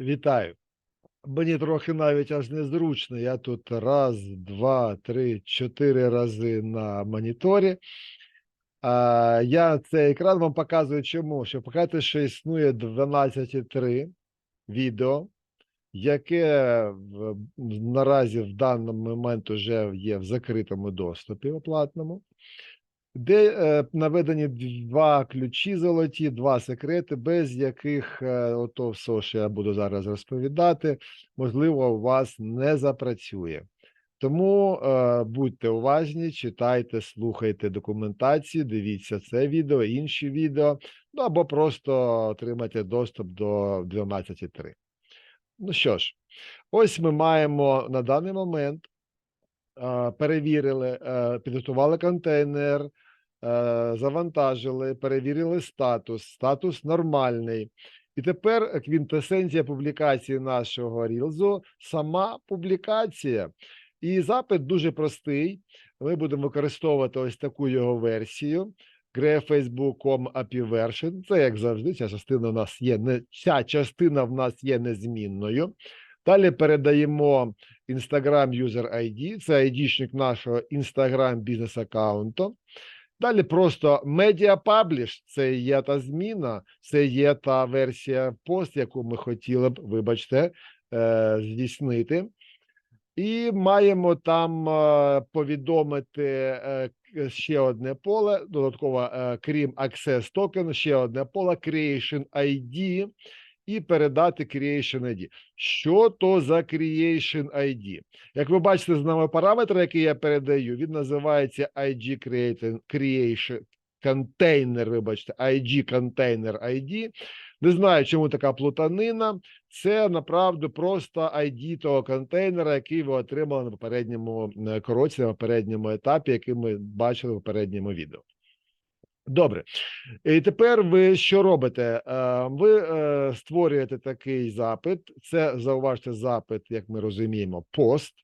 Вітаю. Мені трохи навіть аж незручно. Я тут раз, два, три, чотири рази на моніторі. А, я цей екран вам показую чому? Щоб показати, що існує 12.3 відео, яке наразі в даному момент вже є в закритому доступі оплатному, де е, наведені два ключі золоті, два секрети, без яких е, ото все, що я буду зараз розповідати, можливо, у вас не запрацює. Тому е, будьте уважні, читайте, слухайте документацію, дивіться це відео, інші відео, ну або просто отримайте доступ до 12.3. Ну що ж, ось ми маємо на даний момент перевірили, е, підготували контейнер, е, завантажили, перевірили статус. Статус нормальний. І тепер квінтесенція публікації нашого рілзу сама публікація. І запит дуже простий. Ми будемо використовувати ось таку його версію. greyfacebook.com API version. Це як завжди. Ця частина у нас є не ця частина в нас є незмінною. Далі передаємо Instagram User ID, це ID-шник нашого Instagram бізнес аккаунту. Далі просто Media Publish, це є та зміна, це є та версія пост, яку ми хотіли б, вибачте, е, здійснити. І маємо там е, повідомити е, ще одне поле, додатково, крім Access Token, ще одне поле Creation ID і передати Creation ID. Що то за Creation ID? Як ви бачите, з нами параметр, який я передаю, він називається Creating- Creation Container, вибачте, IG Container ID. Не знаю, чому така плутанина. Це направду просто ID того контейнера, який ви отримали на попередньому е, кроці, на попередньому етапі, який ми бачили в попередньому відео. Добре. І тепер ви що робите? Е, Ви е, створюєте такий запит. Це зауважте запит, як ми розуміємо, пост.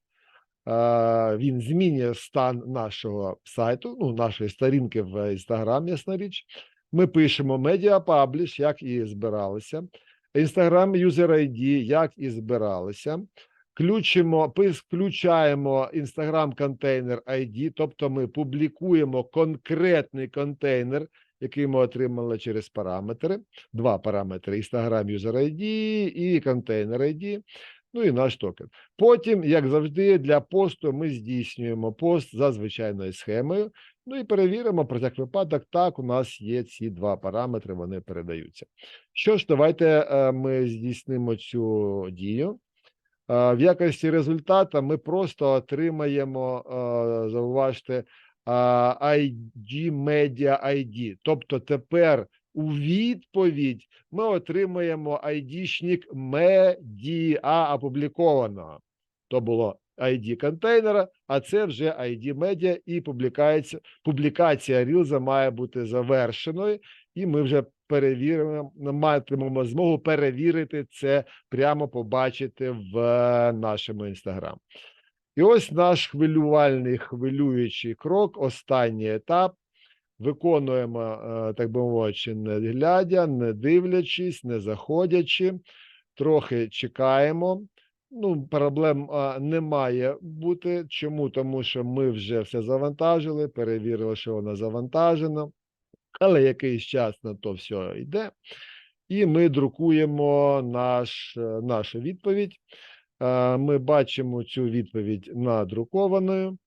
Е, Він змінює стан нашого сайту, ну, нашої сторінки в Instagram, ясна річ. Ми пишемо Publish, як і збиралися. Instagram User ID, як і збиралися. Ключимо, пис- включаємо Instagram контейнер ID, тобто ми публікуємо конкретний контейнер, який ми отримали через параметри. Два параметри: Instagram User ID і контейнер ID. Ну і наш токен. Потім, як завжди, для посту ми здійснюємо пост за звичайною схемою. Ну і перевіримо про всяк випадок. Так, у нас є ці два параметри, вони передаються. Що ж, давайте е, ми здійснимо цю дію. Е, В якості результата ми просто отримаємо, е, зауважте, е, ID Media ID. Тобто тепер у відповідь ми отримаємо ID-шник медіа опублікованого. То було ID контейнера, а це вже ID медіа і публікація, публікація рілза має бути завершеною, і ми вже перевіримо, матимемо змогу перевірити це, прямо побачити в нашому інстаграм. І ось наш хвилювальний хвилюючий крок, останній етап. Виконуємо, е, так би мовити, не глядя, не дивлячись, не заходячи, трохи чекаємо. Ну, проблем а, не має бути. Чому? Тому що ми вже все завантажили, перевірили, що воно завантажено, але якийсь час на то все йде, і ми друкуємо наш, е, нашу відповідь. Е, Ми бачимо цю відповідь надрукованою.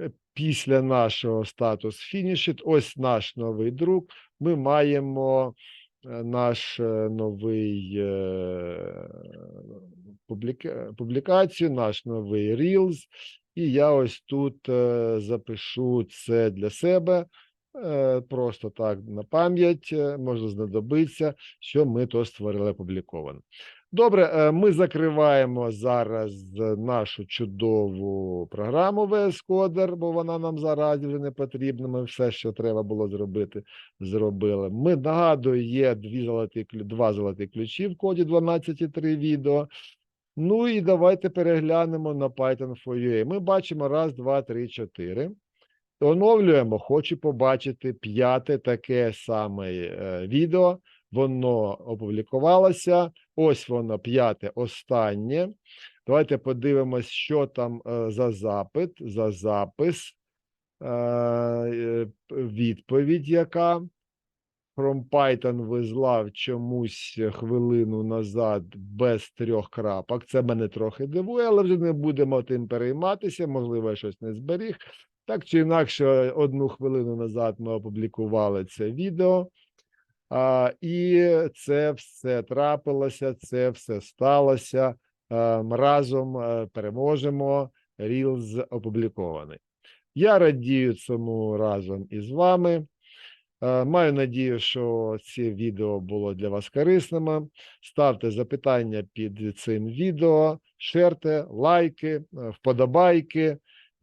Е, Після нашого статус фінішит, ось наш новий друк. Ми маємо наш новий публіка- публікацію, наш новий Reels. І я ось тут запишу це для себе. Е, Просто так на пам'ять е, може знадобиться, що ми то створили опубліковано. Добре, е, ми закриваємо зараз нашу чудову програму VS Coder, бо вона нам зараз вже не потрібна. Ми все, що треба було зробити, зробили. Ми нагадую, є дві золоті, два золоті ключі в коді 12.3 відео. Ну і давайте переглянемо на Python for UA. Ми бачимо раз, два, три, чотири. Оновлюємо, хочу побачити п'яте таке саме е, відео воно опублікувалося. Ось воно п'яте, останнє. Давайте подивимось, що там е, за запит, за запис, е, відповідь яка. From Python вислав чомусь хвилину назад без трьох крапок. Це мене трохи дивує, але вже не будемо тим перейматися. Можливо, я щось не зберіг. Так чи інакше, одну хвилину назад ми опублікували це відео. А, і це все трапилося, це все сталося. Разом е, переможемо. Reels опублікований. Я радію цьому разом із вами. Е, Маю надію, що це відео було для вас корисним. Ставте запитання під цим відео, шерте, лайки, е, вподобайки.